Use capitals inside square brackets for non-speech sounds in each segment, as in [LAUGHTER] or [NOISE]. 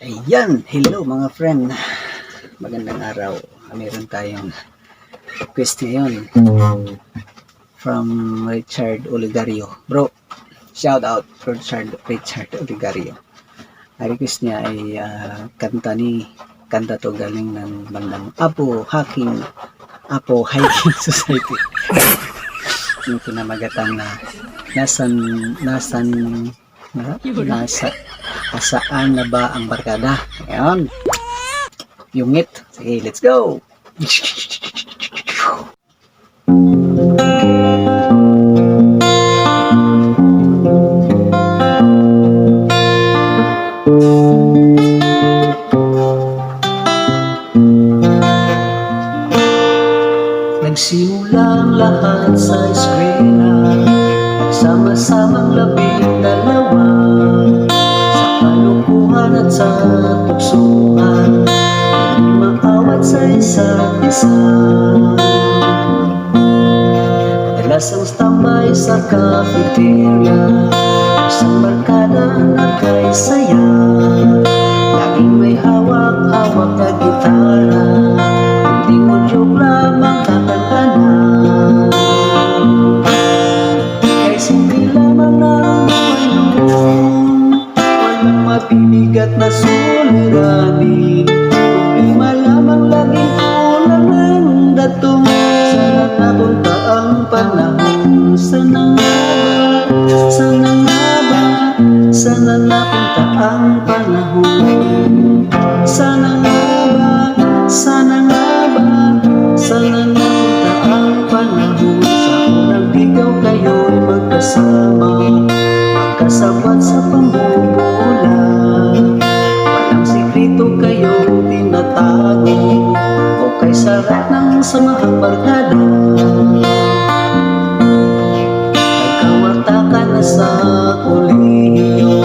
Ayan, hello mga friend. Magandang araw. Meron tayong request ngayon from Richard Oligario. Bro, shout out Richard Richard Oligario. Ang request niya ay ah, kanta ni kanta to galing ng bandang Apo Hacking Apo Hiking [LAUGHS] Society. Yung pinamagatang na nasan nasan na, nasa asaan na ba ang barkada? Ayan. Yungit. Sige, let's go. Nagsimula ang lahat sa eskwela Nagsama-samang labing sa tuksuhan Hindi maawat sa isa't isa Madalas ang standby sa cafeteria. Isang barkada na suliranin Problema lamang laging kulang ng datong Sana napunta ang panahon. Sana nga ba, sana nga ba Sana napunta ang panahon. Sana nga ba, sana nga ba Sana Sa unang sa pamumula sarap ng samahang barkada. Nagkawarta na sa kolehiyo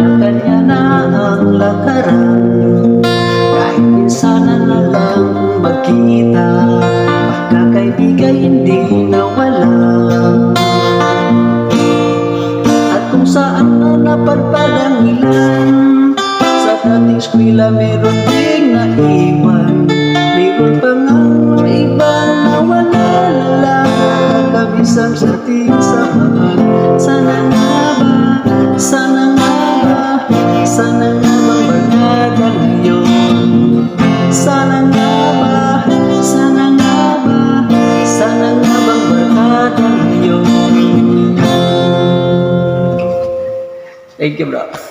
Kanya-kanya na ang lakaran. Kahit minsanan na lang magkita Magkakaibigan hindi nawala. At kung saan na napadpad ang ilan Sa dating eskwela meron ding naiwan sa ating samahan Sana nga ba, sana nga ba? Sana nga bang barkada ngayon? Sana nga ba, sana nga ba? Thank you bro